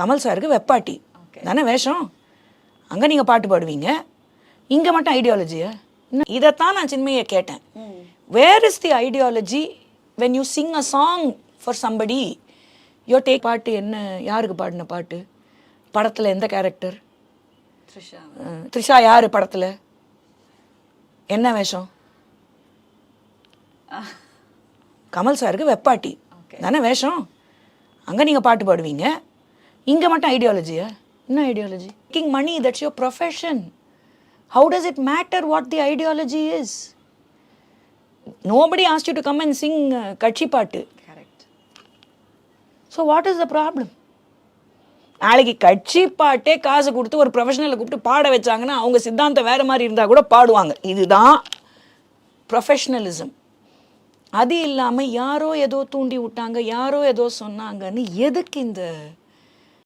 கமல் சாருக்கு வெப்பாட்டி. தானே வேஷம்? அங்கே நீங்கள் பாட்டு பாடுவீங்க. இங்கே மட்டும் ஐடியாலஜியா இதைத்தான் நான் சின்மையை கேட்டேன். Where is the ideology when you sing a song for somebody you take பாட்டு என்ன? யாருக்கு பாடின பாட்டு? படத்தில் எந்த கேரக்டர் த்ரிஷா. த்ரிஷா யார் படத்தில்? என்ன வேஷம்? கமல் சாருக்கு வெப்பாட்டி. தானே வேஷம்? அங்கே நீங்கள் பாட்டு பாடுவீங்க. இங்கே மட்டும் ஐடியாலஜியா என்ன ideology king money that's your profession how does it matter what the ideology is nobody asked you to come and sing கட்சி பாட்டு correct so what is the problem நாளைக்கு கட்சி பாட்டே காசு கொடுத்து ஒரு ப்ரொஃபஷனலை கூப்பிட்டு பாட வச்சாங்கன்னா அவங்க சித்தாந்தம் வேற மாதிரி இருந்தால் கூட பாடுவாங்க. இதுதான் ப்ரொஃபஷ்னலிசம் அது இல்லாமல் யாரோ ஏதோ தூண்டி விட்டாங்க யாரோ ஏதோ சொன்னாங்கன்னு எதுக்கு இந்த